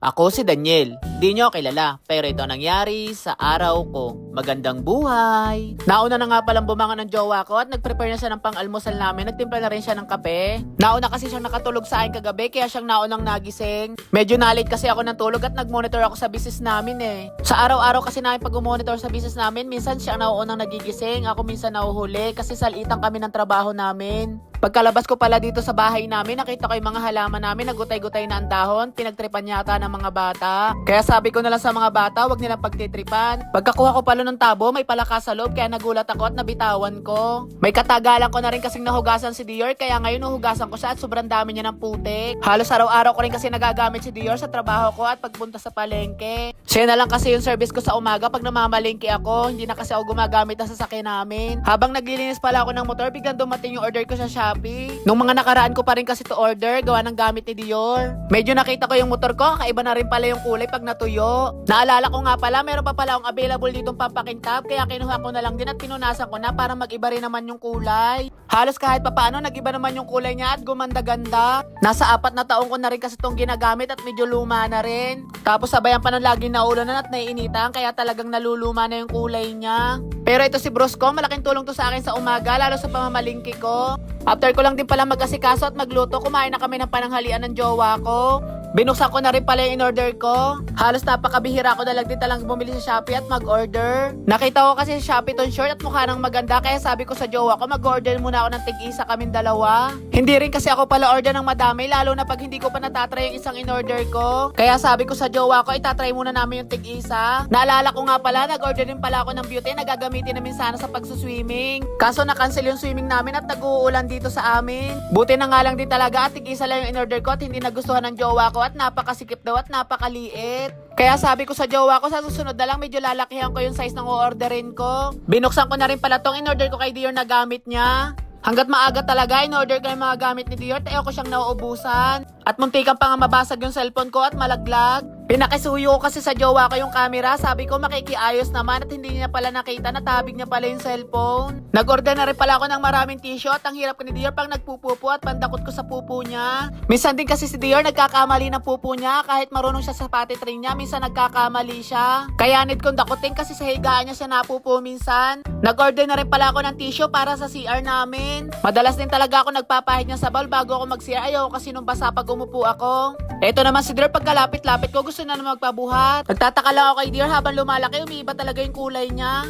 Ako si Daniel. Di nyo kilala, pero ito ang nangyari sa araw ko. Magandang buhay! Nauna na nga palang bumangon ng jowa ko at nag-prepare na siya ng pang-almusal namin. Nagtimpla na rin siya ng kape. Nauna kasi siyang nakatulog sa akin kagabi, kaya siyang naunang nagising. Medyo nalit kasi ako ng tulog at nag-monitor ako sa business namin eh. Sa araw-araw kasi namin pag-monitor sa business namin, minsan siya ang nauunang nagigising, ako minsan nauhuli kasi salitan kami ng trabaho namin. Pagkalabas ko pala dito sa bahay namin, nakita ko yung mga halaman namin, nagutay-gutay na ang dahon, pinagtripan yata ng mga bata. Kaya sabi ko na lang sa mga bata, wag nilang pagtitripan. Pagkakuha ko pala ng tabo, may palakas sa loob, kaya nagulat ako at nabitawan ko. May katagalan ko na rin kasing nahugasan si Dior, kaya ngayon nahugasan ko siya at sobrang dami niya ng putik. Halos araw-araw ko rin kasi nagagamit si Dior sa trabaho ko at pagpunta sa palengke. Siya na lang kasi yung service ko sa umaga pag namamalengke ako, hindi na kasi ako gumagamit ng sasakyan namin. Habang naglilinis pala ako ng motor, biglang dumating yung order ko sa Shopee. Nung mga nakaraan ko pa rin kasi to order, gawa ng gamit ni Dior. Medyo nakita ko yung motor ko, kaiba na rin pala yung kulay pag natuyo. Naalala ko nga pala, meron pa pala akong available ditong pampakintab, kaya kinuha ko na lang din at pinunasan ko na para mag-iba rin naman yung kulay. Halos kahit papaano, nag-iba naman yung kulay niya at gumanda-ganda. Nasa apat na taong ko na rin kasi itong ginagamit at medyo luma na rin. Tapos sabayan pa ng laging naulanan at naiinitan, kaya talagang naluluma na yung kulay niya. Pero ito si Brosco, malaking tulong to sa akin sa umaga, lalo sa pamamalingki ko. After ko lang din pala mag-asikaso at magluto, kumain na kami ng pananghalian ng jowa ko. Binuksan ko na rin pala yung in-order ko. Halos napakabihira ko na lang din talang bumili sa Shopee at mag-order. Nakita ko kasi sa Shopee ton short at mukha nang maganda kaya sabi ko sa jowa ko mag-order muna ako ng tig-isa kaming dalawa. Hindi rin kasi ako pala order ng madami lalo na pag hindi ko pa natatry yung isang in-order ko. Kaya sabi ko sa jowa ko itatry muna namin yung tig-isa. Naalala ko nga pala nag-order din pala ako ng beauty na gagamitin namin sana sa pagsuswimming. Kaso na-cancel yung swimming namin at nag-uulan dito sa amin. Buti na nga lang din talaga at tig-isa lang yung in-order ko at hindi nagustuhan ng jowa ko at napakasikip daw at napakaliit. Kaya sabi ko sa jowa ko, sa susunod na lang medyo lalakihan ko yung size ng orderin ko. Binuksan ko na rin pala tong in-order ko kay Dior na gamit niya. Hanggat maaga talaga, in-order ko yung mga gamit ni Dior, tayo ko siyang nauubusan. At muntikan pa nga mabasag yung cellphone ko at malaglag. Pinakisuyo ko kasi sa jowa ko yung camera. Sabi ko makikiayos naman at hindi niya pala nakita na tabig niya pala yung cellphone. Nag-order na rin pala ako ng maraming tissue at ang hirap ko ni Dior pang nagpupupo at pandakot ko sa pupo niya. Minsan din kasi si Dior nagkakamali ng pupo niya kahit marunong siya sa pati train niya. Minsan nagkakamali siya. Kaya need kong dakutin kasi sa higaan niya siya napupo minsan. Nag-order na rin pala ako ng tissue para sa CR namin. Madalas din talaga ako nagpapahid niya sa bowl bago ako mag-CR. Ayaw kasi nung basa pag umupo ako. Eto naman si Dior pagkalapit-lapit ko gusto na na magpabuhat. Nagtataka lang ako kay Dior habang lumalaki umiiba talaga yung kulay niya.